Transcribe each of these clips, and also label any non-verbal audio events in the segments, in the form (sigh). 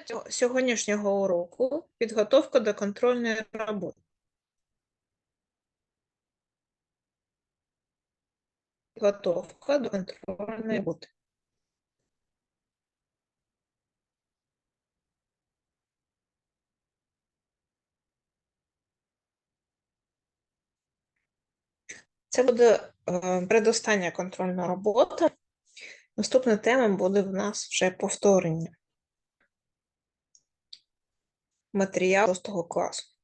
Тема сьогоднішнього уроку підготовка до контрольної роботи. Підготовка до контрольної роботи. Це буде е, передостання контрольна робота. Наступна тема буде в нас вже повторення матеріалу 6 класу.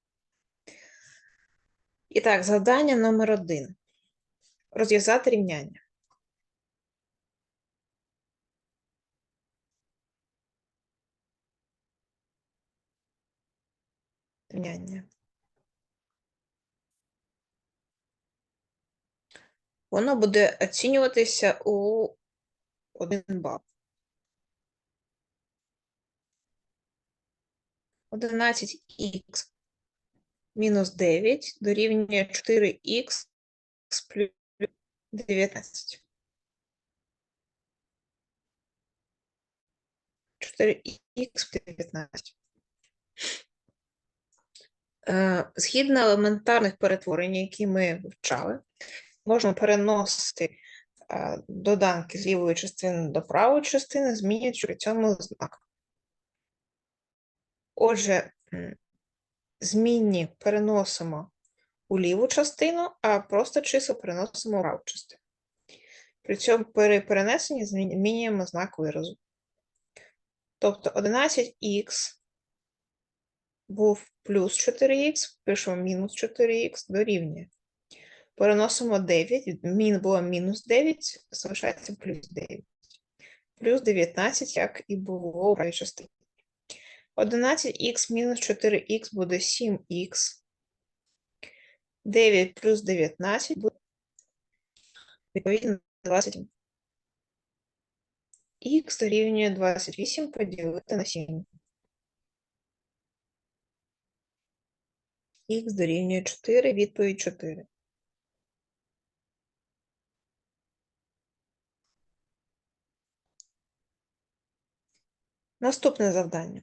І так, завдання номер один. Розв'язати рівняння. Рівняння. Воно буде оцінюватися у 1 бал. 11х мінус 9 дорівнює 4х плюс 19. 4х плюс 19. Е, Згідно елементарних перетворень, які ми вивчали, можна переносити е, доданки з лівої частини до правої частини, змінюючи при цьому знак. Отже, змінні переносимо у ліву частину, а просто числа переносимо у праву частину. При цьому при перенесенні змінюємо знак виразу. Тобто 11х був плюс 4х, пишемо мінус 4х дорівнює. Переносимо 9, мін було мінус 9, залишається плюс 9. Плюс 19, як і було у правій частині. 11х мінус 4х буде 7х. 9 плюс 19 буде відповідно 28. Х дорівнює 28 поділити на 7. Х дорівнює 4, відповідь 4. Наступне завдання.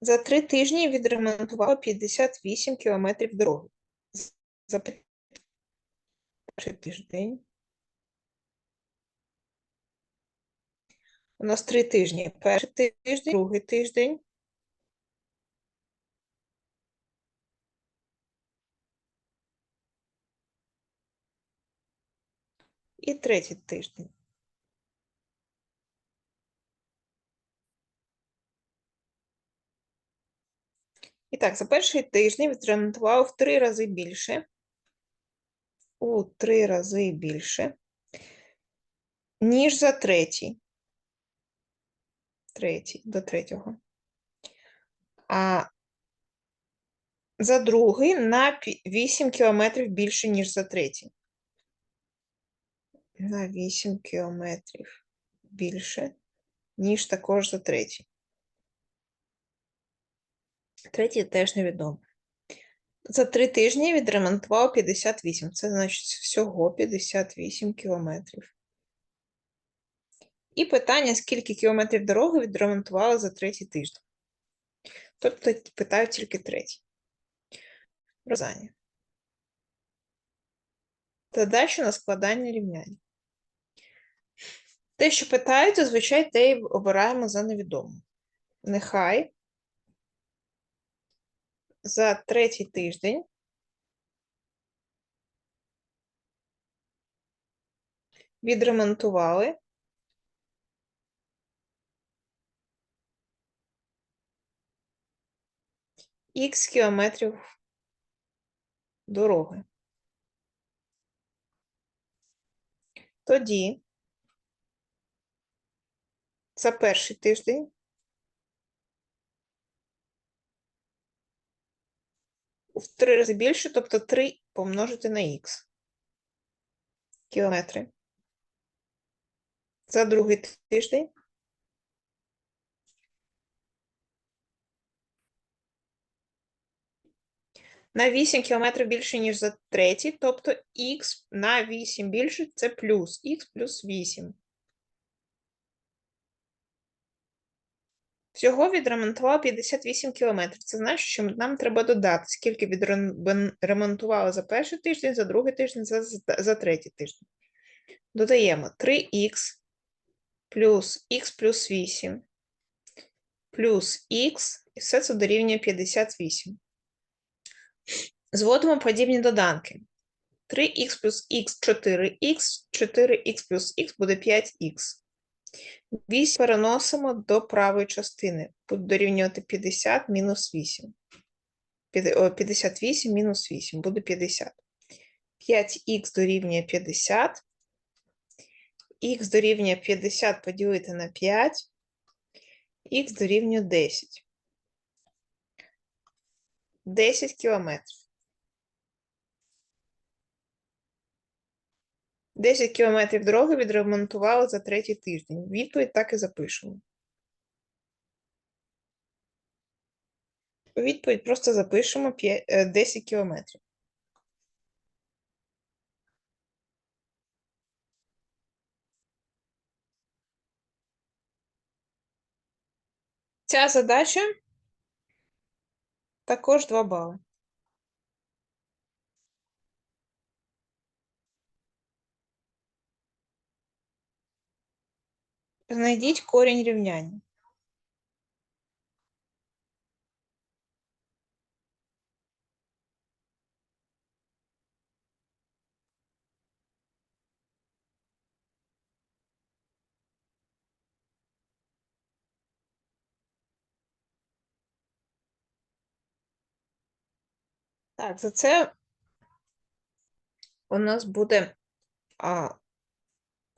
За три тижні відремонтувало 58 кілометрів дороги. За перший тиждень. У нас три тижні. Перший тиждень, другий тиждень. І третій тиждень. І так, за перший тиждень відремонтував в три рази більше. У три рази більше, ніж за третій. Третій, до третього. А за другий на 8 кілометрів більше, ніж за третій. На 8 кілометрів більше, ніж також за третій. Третій теж невідомо. За три тижні відремонтував 58. Це значить всього 58 кілометрів. І питання, скільки кілометрів дороги відремонтували за третій тиждень. Тобто питають тільки третій. Розв'язання. Задача на складання рівняння. Те, що питають, зазвичай те й обираємо за невідомо. Нехай за третій тиждень відремонтували х кілометрів дороги. Тоді за перший тиждень в три рази більше, тобто 3 помножити на х кілометри. За другий тиждень на 8 кілометрів більше, ніж за третій, тобто х на 8 більше це плюс х плюс 8. Всього відремонтував 58 кілометрів. Це значить, що нам треба додати, скільки відремонтували за перший тиждень, за другий тиждень, за, за, за третій тиждень. Додаємо 3х плюс х плюс 8 плюс х, і все це дорівнює 58. Зводимо подібні доданки. 3х плюс х 4х, 4х плюс х буде 5х. 8 переносимо до правої частини. Буде дорівнювати 50 мінус 8. 58 мінус 8 буде 50. 5х дорівнює 50. Х дорівнює 50 поділити на 5. Х дорівнює 10. 10 кілометрів. 10 кілометрів дороги відремонтували за третій тиждень. Відповідь так і запишемо. Відповідь просто запишемо 10 кілометрів. Ця задача також 2 бали. Знайдіть корінь рівняння. Так, за це у нас буде а,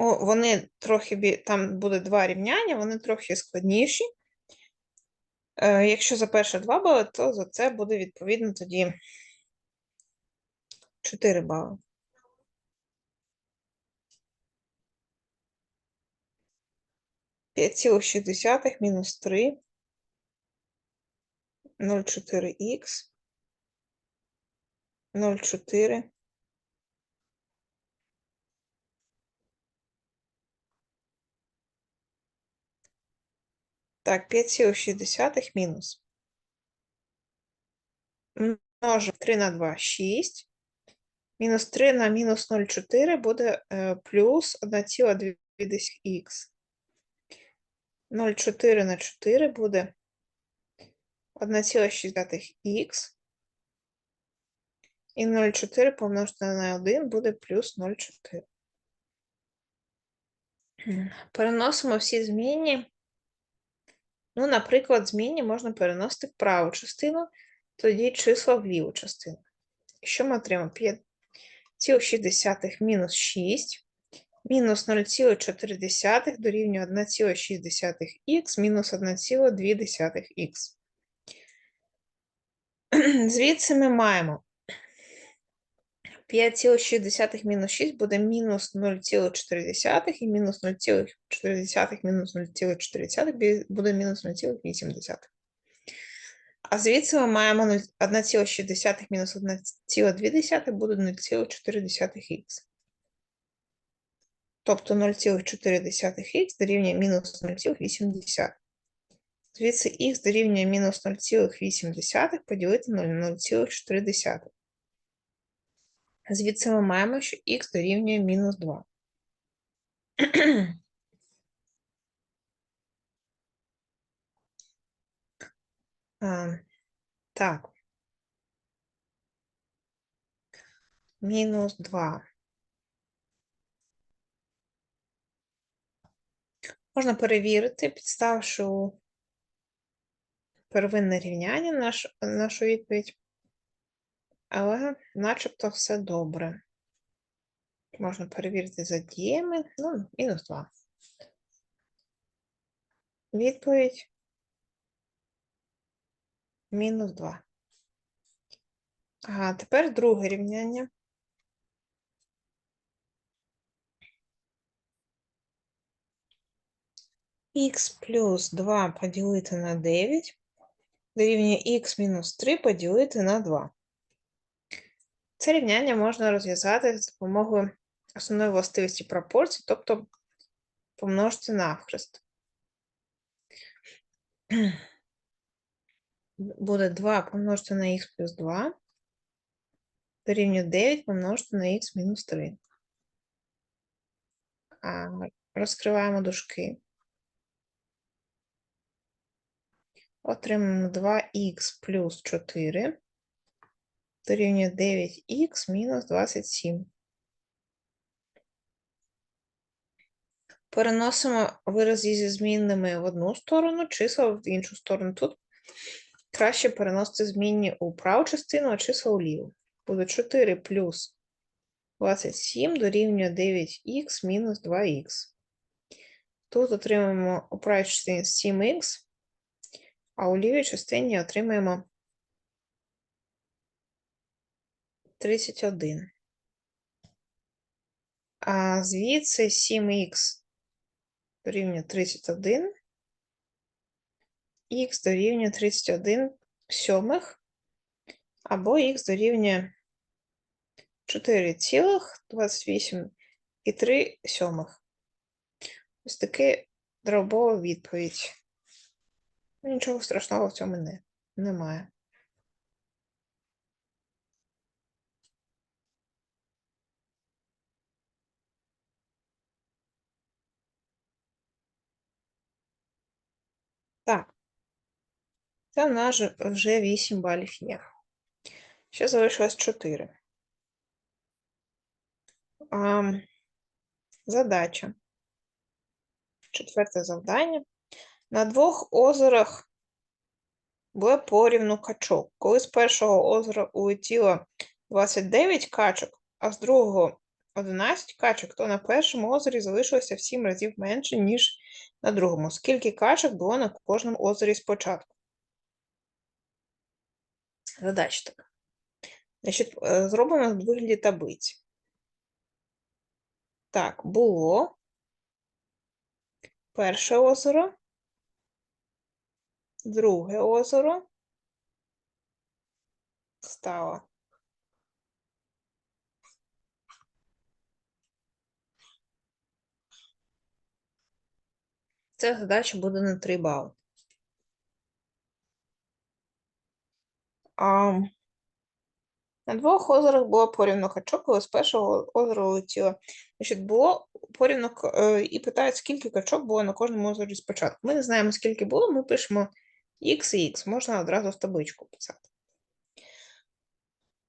вони трохи там буде два рівняння, вони трохи складніші. Е, Якщо за перше 2 бали, то за це буде відповідно тоді 4 бали. Цілих шістдесятих мінус 3, 0,4х, 0,4 Так, 5,6 мінус. Множимо 3 на 2 6. Мінус 3 на мінус 0,4 буде е, плюс 1,2х. 0,4 на 4 буде 1,6х. І 0,4 помножити на 1 буде плюс 0,4. Переносимо всі змінні Ну, наприклад, змінні можна переносити в праву частину, тоді числа в ліву частину. Що ми отримаємо? 5,6 мінус 6, мінус 0,4 дорівнює 1,6х мінус 1,2х. (clears throat) Звідси ми маємо 5,6 мінус 6 буде мінус 0,4 і мінус 0,4 мінус 0,4 буде мінус 0,8. А звідси ми маємо 1,6 мінус 1,2 буде 0,4х. Тобто 0,4х дорівнює мінус 0,8. Звідси х дорівнює мінус 0,8 поділити на 0,4. Звідси ми маємо, що х дорівнює мінус 2. (clears throat) а, так. Мінус 2. Можна перевірити, підставши первинне рівняння наш, нашу відповідь. Але начебто все добре. Можна перевірити за діями. Ну, мінус 2. Відповідь. Мінус 2. Ага, тепер друге рівняння. Х плюс 2 поділити на 9 дорівнює х мінус 3 поділити на 2. Це рівняння можна розв'язати за допомогою основної властивості пропорцій, тобто помножити навхрест. (clears throat) Буде 2 помножити на х плюс 2 дорівнює 9 помножити на х мінус 3. А, розкриваємо дужки. Отримаємо 2х плюс 4 дорівнює 9х мінус 27. Переносимо вирази зі змінними в одну сторону, числа в іншу сторону. Тут краще переносити змінні у праву частину, а числа у ліву. Буде 4 плюс 27 дорівнює 9х мінус 2х. Тут отримаємо у правій частині 7х, а у лівій частині отримаємо 31. А звідси 7х дорівнює 31, х дорівнює 31 сьомих, або х дорівнює 4,28 і 3 сьомих. Ось таки дробова відповідь. Нічого страшного в цьому не, немає. Так. Це в нас вже 8 балів є. Ще залишилось 4. А, задача. Четверте завдання. На двох озерах було порівну качок. Коли з першого озера улетіло 29 качок, а з другого 11 качок, то на першому озері залишилося в 7 разів менше, ніж на другому. Скільки качок було на кожному озері спочатку? Задача така. Значить, е, зробимо в вигляді таблиці. Так, було перше озеро, друге озеро стало. Ця задача буде на 3 бали. А, на двох озерах було порівну качок, але з першого озера летіло. Значить, було порівну е, і питають, скільки качок було на кожному озері спочатку. Ми не знаємо, скільки було, ми пишемо x і x, можна одразу в табличку писати.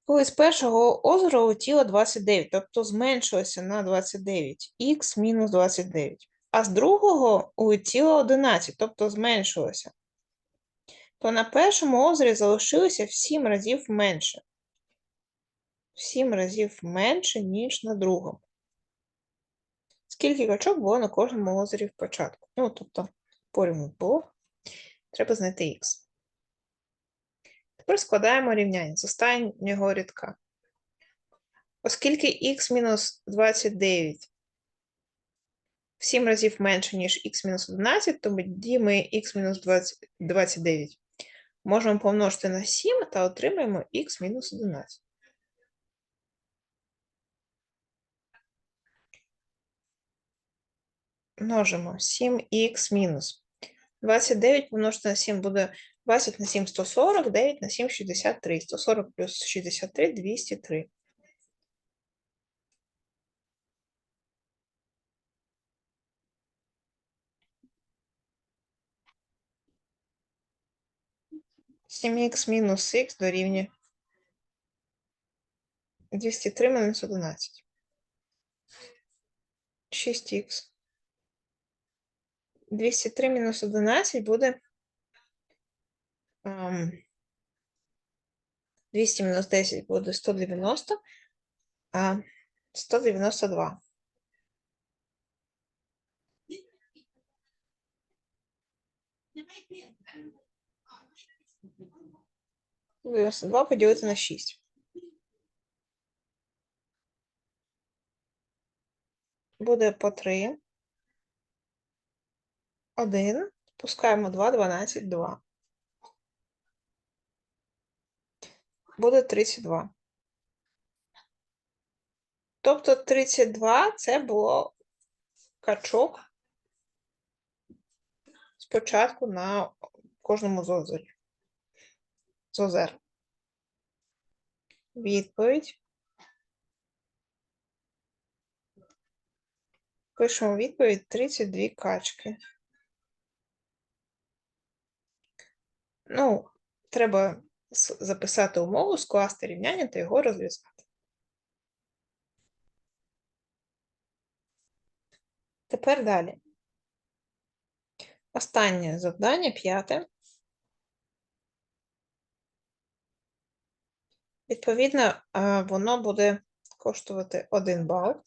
Коли з першого озера летіло 29, тобто зменшилося на 29, х мінус 29. А з другого улетіло 11, тобто зменшилося. То на першому озері залишилося в 7 разів менше. В 7 разів менше, ніж на другому. Скільки качок було на кожному озері в початку? Ну, тобто, порівну було. Треба знайти х. Тепер складаємо рівняння з останнього рядка. Оскільки х мінус 29 в 7 разів менше, ніж х мінус 11, тоді ми х мінус 20 29 можемо помножити на 7 та отримаємо х мінус 11. Множимо 7х мінус 29 помножити на 7 буде 20 на 7 140, 9 на 7 63. 140 плюс 63 203. 7х мінус х дорівнює 203 мінус 11. 6х. 203 мінус 11 буде. Ем, 200 мінус 10 буде 190, а 192. Давай Ну, 2 поділити на 6. Буде по 3. 1. Спускаємо 2, 12, 2. Буде 32. Тобто 32 це було качок спочатку на кожному зозорі озерів. З озер. Відповідь. Пишемо відповідь 32 качки. Ну, треба записати умову, скласти рівняння та його розв'язати. Тепер далі. Останнє завдання, п'яте. Відповідно, воно буде коштувати 1 бал.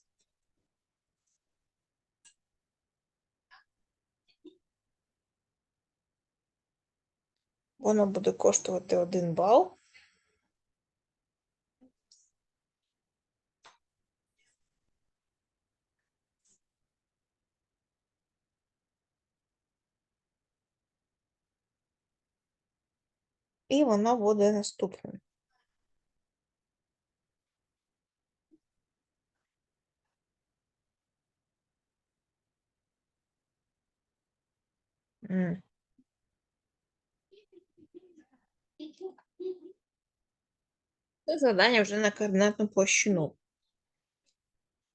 Воно буде коштувати 1 бал. І воно буде наступним. М. Це завдання вже на координатну площину.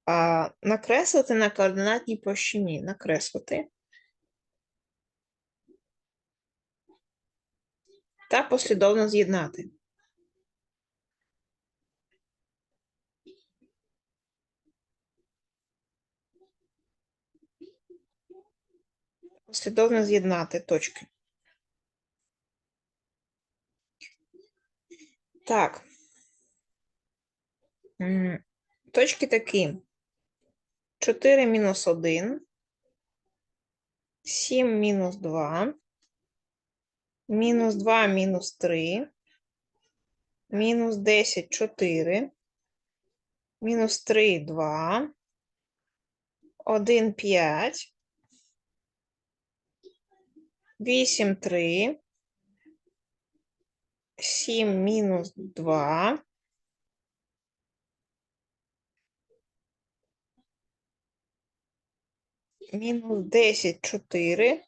А накреслити на координатній площині. Накреслити. Та послідовно з'єднати. Послідовно з'єднати точки. Так. Точки такі. 4 мінус 1, 7 мінус 2, мінус 2 мінус 3, мінус 10 4, мінус 3 2, 1 5, 8 3, 7 мінус 2, мінус 10 4,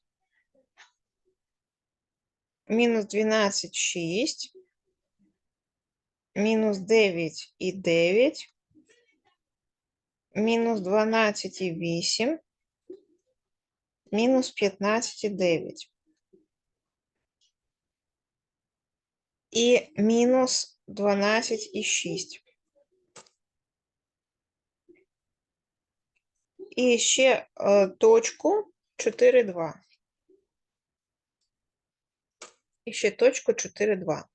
мінус 12 6, мінус 9 і 9, мінус 12 і 8, мінус 15 і 9. І мінус 12 і 6. І ще точку 4, 2. І ще точку 4, 2.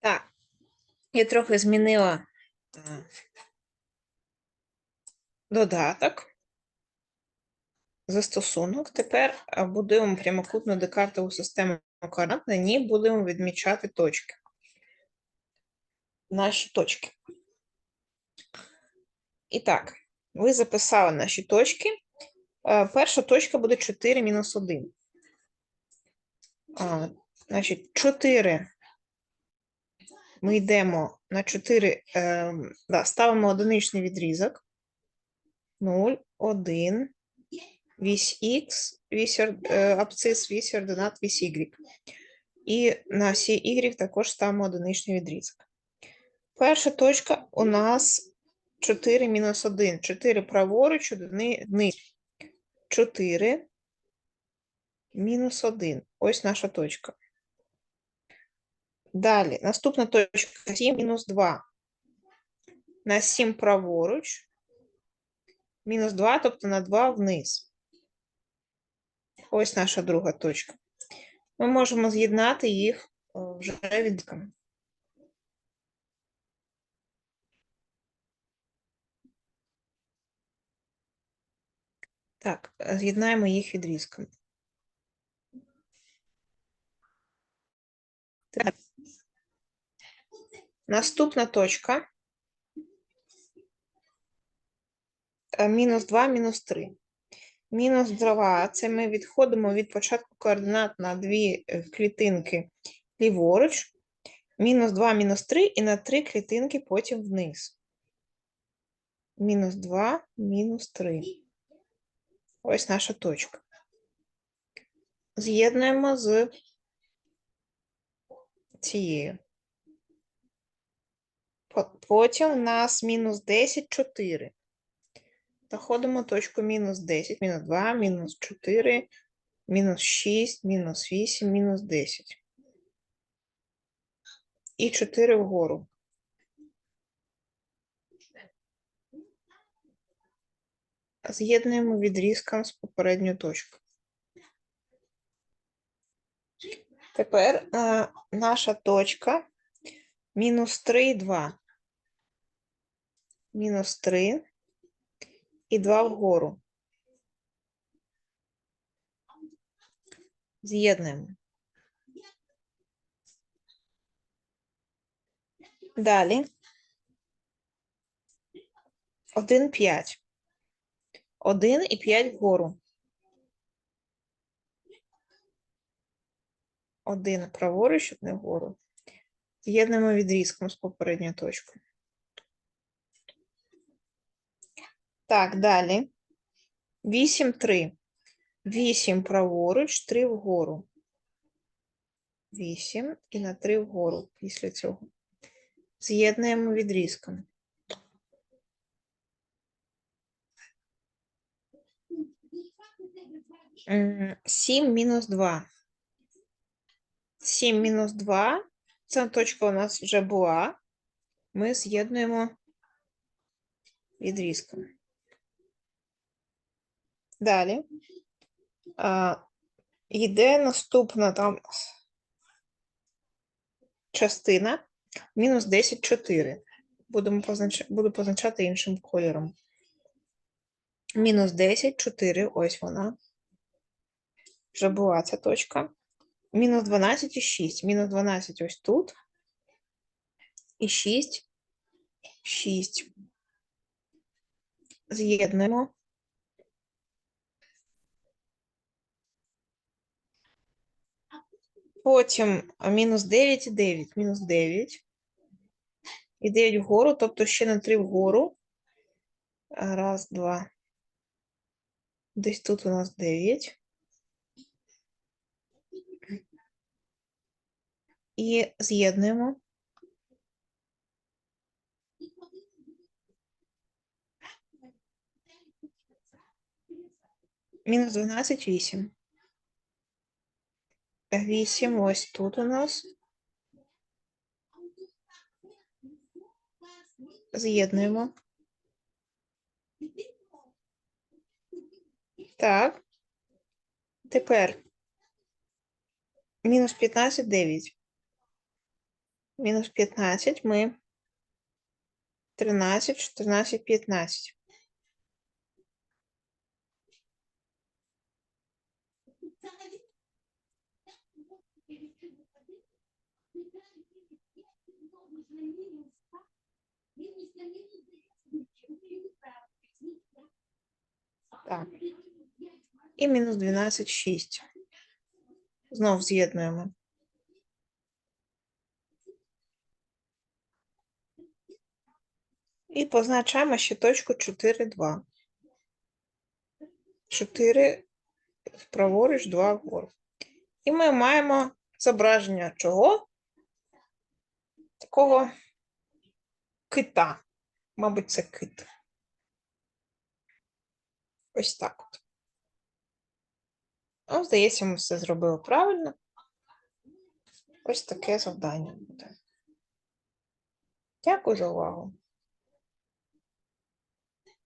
Так, я трохи змінила е, додаток. Застосунок. Тепер е, будуємо прямокутну декартову систему координат, на ній будемо відмічати точки. Наші точки. І так, ви записали наші точки. Е, Перша точка буде 4 мінус 1. А, Значить, 4. Ми йдемо на 4, е, да, ставимо одиничний відрізок. 0, 1, вісь Х, вісь, е, абсцис, вісь ординат, вісь Y. І на осі Y також ставимо одиничний відрізок. Перша точка у нас 4 мінус 1. 4 праворуч, 1 вниз. 4 мінус 1. Ось наша точка. Далі, наступна точка 7 мінус 2. На 7 праворуч, мінус 2, тобто на 2 вниз. Ось наша друга точка. Ми можемо з'єднати їх вже відками. Так, е, з'єднаємо їх відрізками. Так. Наступна точка. е, Мінус 2, мінус 3. Мінус 2 – це ми відходимо від початку координат на дві е, клітинки ліворуч. Мінус 2, мінус 3 і на три клітинки потім вниз. Мінус 2, мінус 3. Ось наша точка. З'єднуємо з цією. Потім у нас мінус 10, 4. Знаходимо точку мінус 10, мінус 2, мінус 4, мінус 6, мінус 8, мінус 10. І 4 вгору. З'єднуємо відрізком з попередньою точкою. Тепер е, наша точка мінус 3 і 2. Мінус 3 і 2 вгору. З'єднуємо. Далі. 1, 5. 1 і 5 вгору. 1 праворуч, одне вгору. З'єднуємо відрізком з попередньою точкою. Так, далі. 8, 3. 8 праворуч, 3 вгору. 8 і на 3 вгору після цього. З'єднуємо відрізком. М, 7 мінус 2. 7 мінус 2. Ця точка у нас вже була. Ми з'єднуємо відрізком. Далі. А, йде наступна там частина. Мінус 10, 4. Будемо познач... Буду позначати іншим кольором. Мінус 10, 4. Ось вона. Вже була ця точка. Мінус 12 і 6. Мінус 12 ось тут. І 6. 6. З'єднуємо. Потім мінус 9 і 9. Мінус 9. І 9 вгору, тобто ще на 3 вгору. Раз, два. Десь тут у нас 9. І з'єднуємо. Мінус 12, 8. 8 ось тут у нас. З'єднуємо. Так. Тепер мінус 15, 9. Мінус 15 ми 13, 14, 15. Так. І мінус 12, 6. Знов з'єднуємо. І позначаємо ще точку 4, 2. 4 праворуч, 2 вгору. І ми маємо зображення чого? Такого кита. Мабуть, це кит. Ось так от. Ну, здається, ми все зробили правильно. Ось таке завдання буде. Дякую за увагу.